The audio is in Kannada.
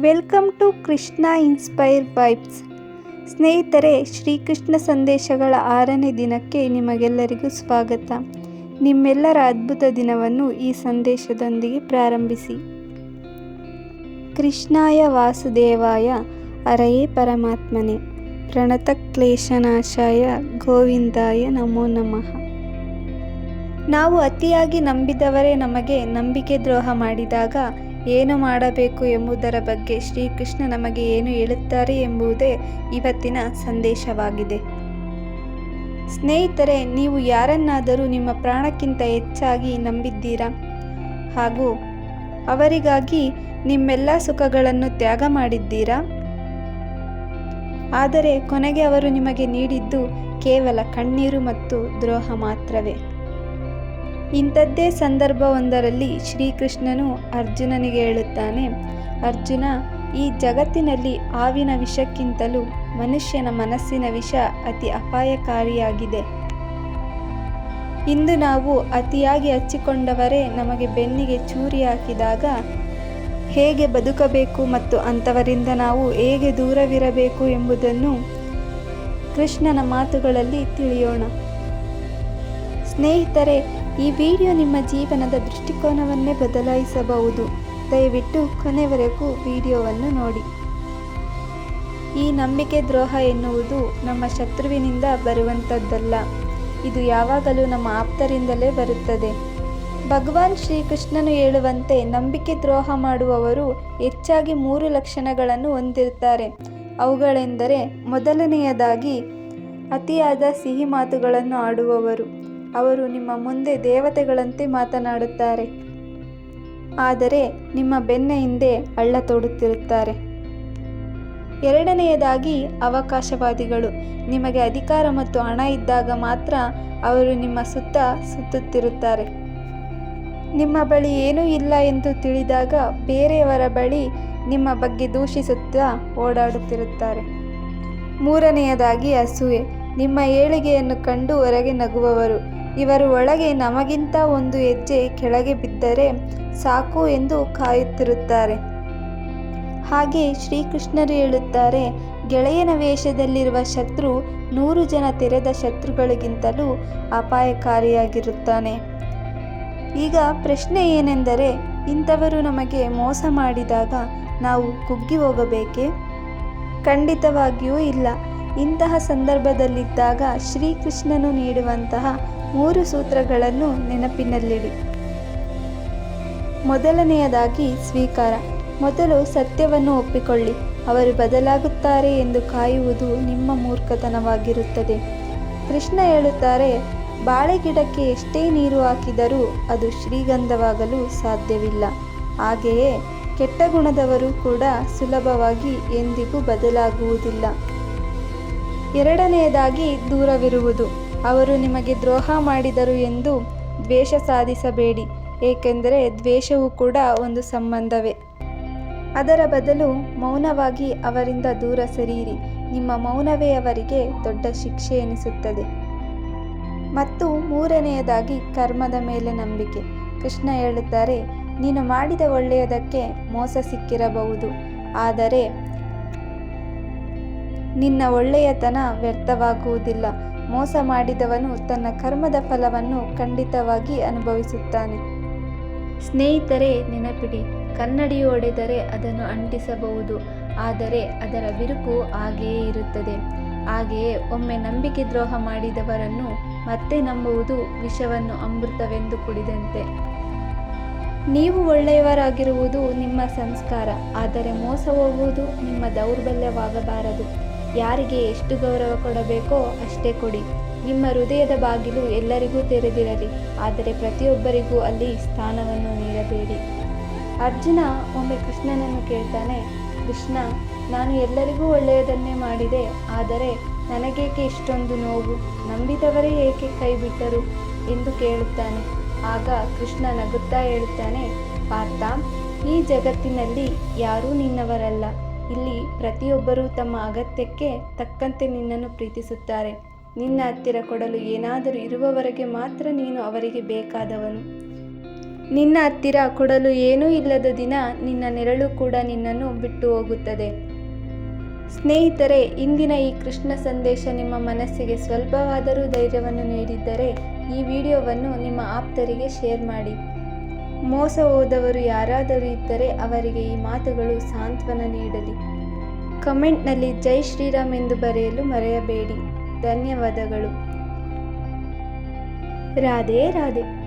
Welcome to Krishna inspire vibes. ಸ್ನೇಹಿತರೆ, ಶ್ರೀಕೃಷ್ಣ ಸಂದೇಶಗಳ ಆರನೇ ದಿನಕ್ಕೆ ನಿಮಗೆಲ್ಲರಿಗೂ ಸ್ವಾಗತ. ನಿಮ್ಮೆಲ್ಲರ ಅದ್ಭುತ ದಿನವನ್ನು ಈ ಸಂದೇಶದೊಂದಿಗೆ ಪ್ರಾರಂಭಿಸಿ. ಕೃಷ್ಣಾಯ ವಾಸುದೇವಾಯ ಅರಯೇ ಪರಮಾತ್ಮನೆ. ಪ್ರಣತ ಕ್ಲೇಶನಾಶಾಯ ಗೋವಿಂದಾಯ ನಮೋ ನಮಃ. ನಾವು ಅತಿಯಾಗಿ ನಂಬಿದವರೇ ನಮಗೆ ನಂಬಿಕೆ ದ್ರೋಹ ಮಾಡಿದಾಗ ಏನು ಮಾಡಬೇಕು ಎಂಬುದರ ಬಗ್ಗೆ ಶ್ರೀಕೃಷ್ಣ ನಮಗೆ ಏನು ಹೇಳುತ್ತಾರೆ ಎಂಬುದೇ ಇವತ್ತಿನ ಸಂದೇಶವಾಗಿದೆ. ಸ್ನೇಹಿತರೆ, ನೀವು ಯಾರನ್ನಾದರೂ ನಿಮ್ಮ ಪ್ರಾಣಕ್ಕಿಂತ ಹೆಚ್ಚಾಗಿ ನಂಬಿದ್ದೀರಾ? ಹಾಗೂ ಅವರಿಗಾಗಿ ನಿಮ್ಮೆಲ್ಲ ಸುಖಗಳನ್ನು ತ್ಯಾಗ ಮಾಡಿದ್ದೀರಾ? ಆದರೆ ಕೊನೆಗೆ ಅವರು ನಿಮಗೆ ನೀಡಿದ್ದು ಕೇವಲ ಕಣ್ಣೀರು ಮತ್ತು ದ್ರೋಹ ಮಾತ್ರವೇ. ಇಂಥದ್ದೇ ಸಂದರ್ಭವೊಂದರಲ್ಲಿ ಶ್ರೀಕೃಷ್ಣನು ಅರ್ಜುನನಿಗೆ ಹೇಳುತ್ತಾನೆ, ಅರ್ಜುನ, ಈ ಜಗತ್ತಿನಲ್ಲಿ ಹಾವಿನ ವಿಷಕ್ಕಿಂತಲೂ ಮನುಷ್ಯನ ಮನಸ್ಸಿನ ವಿಷ ಅತಿ ಅಪಾಯಕಾರಿಯಾಗಿದೆ. ಇಂದು ನಾವು ಅತಿಯಾಗಿ ಹಚ್ಚಿಕೊಂಡವರೇ ನಮಗೆ ಬೆನ್ನಿಗೆ ಚೂರಿ ಹಾಕಿದಾಗ ಹೇಗೆ ಬದುಕಬೇಕು ಮತ್ತು ಅಂಥವರಿಂದ ನಾವು ಹೇಗೆ ದೂರವಿರಬೇಕು ಎಂಬುದನ್ನು ಕೃಷ್ಣನ ಮಾತುಗಳಲ್ಲಿ ತಿಳಿಯೋಣ. ಸ್ನೇಹಿತರೆ ಈ ವಿಡಿಯೋ ನಿಮ್ಮ ಜೀವನದ ದೃಷ್ಟಿಕೋನವನ್ನೇ ಬದಲಾಯಿಸಬಹುದು. ದಯವಿಟ್ಟು ಕೊನೆವರೆಗೂ ವಿಡಿಯೋವನ್ನು ನೋಡಿ. ಈ ನಂಬಿಕೆ ದ್ರೋಹ ಎನ್ನುವುದು ನಮ್ಮ ಶತ್ರುವಿನಿಂದ ಬರುವಂಥದ್ದಲ್ಲ ಇದು ಯಾವಾಗಲೂ ನಮ್ಮ ಆಪ್ತರಿಂದಲೇ ಬರುತ್ತದೆ. ಭಗವಾನ್ ಶ್ರೀಕೃಷ್ಣನು ಹೇಳುವಂತೆ ನಂಬಿಕೆ ದ್ರೋಹ ಮಾಡುವವರು ಹೆಚ್ಚಾಗಿ ಮೂರು ಲಕ್ಷಣಗಳನ್ನು ಹೊಂದಿರುತ್ತಾರೆ. ಅವುಗಳೆಂದರೆ, ಮೊದಲನೆಯದಾಗಿ ಅತಿಯಾದ ಸಿಹಿ ಮಾತುಗಳನ್ನು ಆಡುವವರು. ಅವರು ನಿಮ್ಮ ಮುಂದೆ ದೇವತೆಗಳಂತೆ ಮಾತನಾಡುತ್ತಾರೆ. ಆದರೆ ನಿಮ್ಮ ಬೆನ್ನ ಹಿಂದೆ ಹಳ್ಳ ತೋಡುತ್ತಿರುತ್ತಾರೆ. ಎರಡನೆಯದಾಗಿ ಅವಕಾಶವಾದಿಗಳು. ನಿಮಗೆ ಅಧಿಕಾರ ಮತ್ತು ಹಣ ಇದ್ದಾಗ ಮಾತ್ರ ಅವರು ನಿಮ್ಮ ಸುತ್ತ ಸುತ್ತುತ್ತಿರುತ್ತಾರೆ. ನಿಮ್ಮ ಬಳಿ ಏನೂ ಇಲ್ಲ ಎಂದು ತಿಳಿದಾಗ ಬೇರೆಯವರ ಬಳಿ ನಿಮ್ಮ ಬಗ್ಗೆ ದೂಷಿಸುತ್ತಾ ಓಡಾಡುತ್ತಿರುತ್ತಾರೆ. ಮೂರನೆಯದಾಗಿ ಅಸೂಯೆ. ನಿಮ್ಮ ಏಳಿಗೆಯನ್ನು ಕಂಡು ಹೊರಗೆ ನಗುವವರು. ಇವರು ಒಳಗೆ ನಮಗಿಂತ ಒಂದು ಹೆಜ್ಜೆ ಕೆಳಗೆ ಬಿದ್ದರೆ ಸಾಕು ಎಂದು ಕಾಯುತ್ತಿರುತ್ತಾರೆ. ಹಾಗೆ ಶ್ರೀಕೃಷ್ಣರು ಹೇಳುತ್ತಾರೆ, ಗೆಳೆಯನ ವೇಷದಲ್ಲಿರುವ ಶತ್ರು ನೂರು ಜನ ತೆರೆದ ಶತ್ರುಗಳಿಗಿಂತಲೂ ಅಪಾಯಕಾರಿಯಾಗಿರುತ್ತಾನೆ. ಈಗ ಪ್ರಶ್ನೆ ಏನೆಂದರೆ, ಇಂಥವರು ನಮಗೆ ಮೋಸ ಮಾಡಿದಾಗ ನಾವು ಕುಗ್ಗಿ ಹೋಗಬೇಕೇ? ಖಂಡಿತವಾಗಿಯೂ ಇಲ್ಲ. ಇಂತಹ ಸಂದರ್ಭದಲ್ಲಿದ್ದಾಗ ಶ್ರೀಕೃಷ್ಣನು ನೀಡುವಂತಹ ಮೂರು ಸೂತ್ರಗಳನ್ನು ನೆನಪಿನಲ್ಲಿಡಿ. ಮೊದಲನೆಯದಾಗಿ ಸ್ವೀಕಾರ. ಮೊದಲು ಸತ್ಯವನ್ನು ಒಪ್ಪಿಕೊಳ್ಳಿ. ಅವರು ಬದಲಾಗುತ್ತಾರೆ ಎಂದು ಕಾಯುವುದು ನಿಮ್ಮ ಮೂರ್ಖತನವಾಗಿರುತ್ತದೆ. ಕೃಷ್ಣ ಹೇಳುತ್ತಾರೆ ಬಾಳೆಗಿಡಕ್ಕೆ ಎಷ್ಟೇ ನೀರು ಹಾಕಿದರೂ ಅದು ಶ್ರೀಗಂಧವಾಗಲು ಸಾಧ್ಯವಿಲ್ಲ. ಹಾಗೆಯೇ ಕೆಟ್ಟ ಗುಣದವರು ಕೂಡ ಸುಲಭವಾಗಿ ಎಂದಿಗೂ ಬದಲಾಗುವುದಿಲ್ಲ. ಎರಡನೆಯದಾಗಿ ದೂರವಿರುವುದು. ಅವರು ನಿಮಗೆ ದ್ರೋಹ ಮಾಡಿದರು ಎಂದು ದ್ವೇಷ ಸಾಧಿಸಬೇಡಿ, ಏಕೆಂದರೆ ದ್ವೇಷವು ಕೂಡ ಒಂದು ಸಂಬಂಧವೇ. ಅದರ ಬದಲು ಮೌನವಾಗಿ ಅವರಿಂದ ದೂರ ಸರಿಯಿರಿ. ನಿಮ್ಮ ಮೌನವೇ ಅವರಿಗೆ ದೊಡ್ಡ ಶಿಕ್ಷೆ ಎನಿಸುತ್ತದೆ. ಮತ್ತು ಮೂರನೆಯದಾಗಿ ಕರ್ಮದ ಮೇಲೆ ನಂಬಿಕೆ. ಕೃಷ್ಣ ಹೇಳುತ್ತಾರೆ, ನೀನು ಮಾಡಿದ ಒಳ್ಳೆಯದಕ್ಕೆ ಮೋಸ ಸಿಕ್ಕಿರಬಹುದು, ಆದರೆ ನಿನ್ನ ಒಳ್ಳೆಯತನ ವ್ಯರ್ಥವಾಗುವುದಿಲ್ಲ. ಮೋಸ ಮಾಡಿದವನು ತನ್ನ ಕರ್ಮದ ಫಲವನ್ನು ಖಂಡಿತವಾಗಿ ಅನುಭವಿಸುತ್ತಾನೆ. ಸ್ನೇಹಿತರೆ, ನೆನಪಿಡಿ ಕನ್ನಡಿ ಒಡೆದರೆ ಅದನ್ನು ಅಂಟಿಸಬಹುದು, ಆದರೆ ಅದರ ಬಿರುಕು ಹಾಗೆಯೇ ಇರುತ್ತದೆ. ಹಾಗೆಯೇ ಒಮ್ಮೆ ನಂಬಿಕೆ ದ್ರೋಹ ಮಾಡಿದವರನ್ನು ಮತ್ತೆ ನಂಬುವುದು ವಿಷವನ್ನು ಅಮೃತವೆಂದು ಕುಡಿದಂತೆ. ನೀವು ಒಳ್ಳೆಯವರಾಗಿರುವುದು ನಿಮ್ಮ ಸಂಸ್ಕಾರ, ಆದರೆ ಮೋಸ ಹೋಗುವುದು ನಿಮ್ಮ ದೌರ್ಬಲ್ಯವಾಗಬಾರದು. ಯಾರಿಗೆ ಎಷ್ಟು ಗೌರವ ಕೊಡಬೇಕೋ ಅಷ್ಟೇ ಕೊಡಿ. ನಿಮ್ಮ ಹೃದಯದ ಬಾಗಿಲು ಎಲ್ಲರಿಗೂ ತೆರೆದಿರಲಿ, ಆದರೆ ಪ್ರತಿಯೊಬ್ಬರಿಗೂ ಅಲ್ಲಿ ಸ್ಥಾನವನ್ನು ನೀಡಬೇಡಿ. ಅರ್ಜುನ ಒಮ್ಮೆ ಕೃಷ್ಣನನ್ನು ಕೇಳ್ತಾನೆ, ಕೃಷ್ಣ, ನಾನು ಎಲ್ಲರಿಗೂ ಒಳ್ಳೆಯದನ್ನೇ ಮಾಡಿದೆ, ಆದರೆ ನನಗೇಕೆ ಇಷ್ಟೊಂದು ನೋವು? ನಂಬಿದವರೇ ಏಕೆ ಕೈಬಿಟ್ಟರು ಎಂದು ಕೇಳುತ್ತಾನೆ. ಆಗ ಕೃಷ್ಣ ನಗುತ್ತಾ ಹೇಳುತ್ತಾನೆ, ಪಾರ್ಥ, ಈ ಜಗತ್ತಿನಲ್ಲಿ ಯಾರೂ ನಿನ್ನವರಲ್ಲ. ಇಲ್ಲಿ ಪ್ರತಿಯೊಬ್ಬರೂ ತಮ್ಮ ಅಗತ್ಯಕ್ಕೆ ತಕ್ಕಂತೆ ನಿನ್ನನ್ನು ಪ್ರೀತಿಸುತ್ತಾರೆ. ನಿನ್ನ ಹತ್ತಿರ ಕೊಡಲು ಏನಾದರೂ ಇರುವವರೆಗೆ ಮಾತ್ರ ನೀನು ಅವರಿಗೆ ಬೇಕಾದವನು. ನಿನ್ನ ಹತ್ತಿರ ಕೊಡಲು ಏನೂ ಇಲ್ಲದ ದಿನ ನಿನ್ನ ನೆರಳು ಕೂಡ ನಿನ್ನನ್ನು ಬಿಟ್ಟು ಹೋಗುತ್ತದೆ ಸ್ನೇಹಿತರೆ, ಇಂದಿನ ಈ ಕೃಷ್ಣ ಸಂದೇಶ ನಿಮ್ಮ ಮನಸ್ಸಿಗೆ ಸ್ವಲ್ಪವಾದರೂ ಧೈರ್ಯವನ್ನು ನೀಡಿದ್ದರೆ ಈ ವಿಡಿಯೋವನ್ನು ನಿಮ್ಮ ಆಪ್ತರಿಗೆ ಶೇರ್ ಮಾಡಿ. ಮೋಸ ಹೋದವರು ಯಾರಾದರೂ ಇದ್ದರೆ ಅವರಿಗೆ ಈ ಮಾತುಗಳು ಸಾಂತ್ವನ ನೀಡಲಿ. ಕಮೆಂಟ್ನಲ್ಲಿ ಜೈ ಶ್ರೀರಾಮ್ ಎಂದು ಬರೆಯಲು ಮರೆಯಬೇಡಿ. ಧನ್ಯವಾದಗಳು. ರಾಧೇ, ರಾಧೆ.